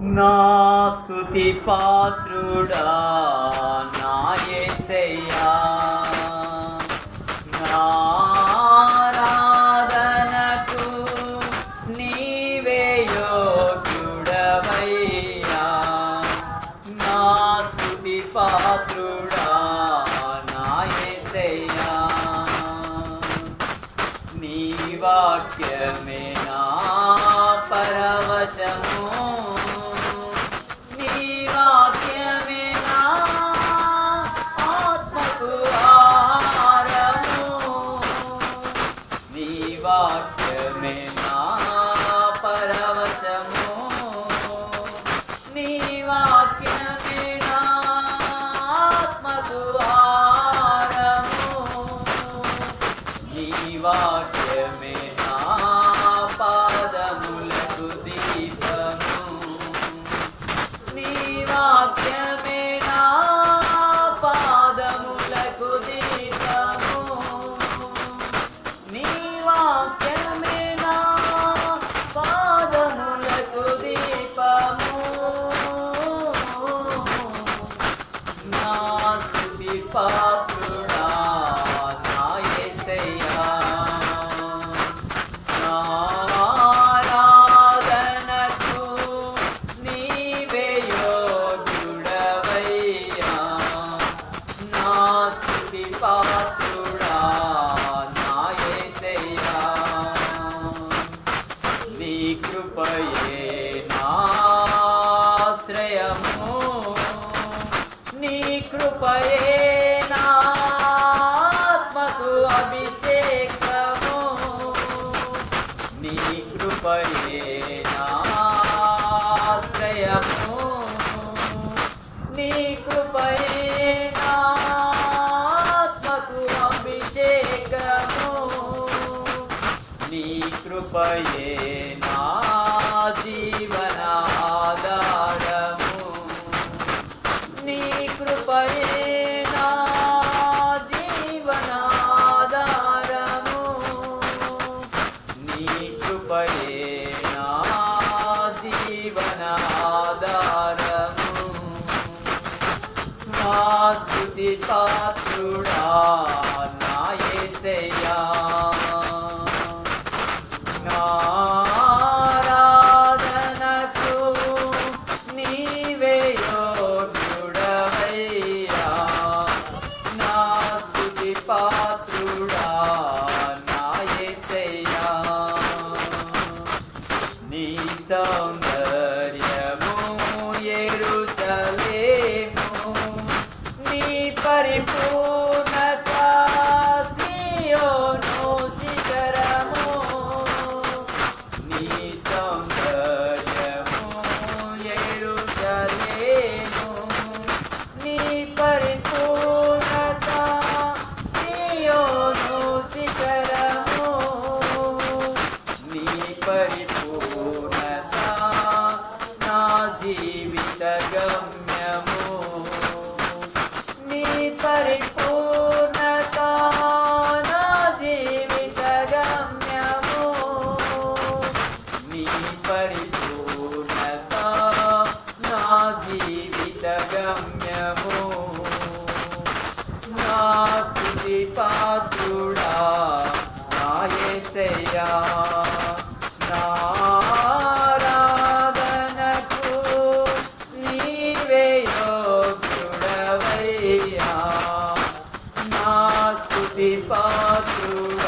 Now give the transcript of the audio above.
నాస్తుతి పాత్రుడా నా నారాధనకు నీవే యోగ్యుడవయ్యా. నా పాత్రుడా నా నీ వాక్యమే నా పరవశము. शिवाष्टमे मा అభిషేకము. నీ కృపయే నాశ్రయము. నీ కృపయే నాత్మకు అభిషేకము. నీ కృపయే నా స్తుతి పాత్రుడా నాయసయ్యా నారాధనకు నీవే యోగ్యుడవయ్యా. నా స్తుతి పాత్రుడా నాయసయ్యా నీతో పరిపూర్ణత నీయోను శిఖరము you.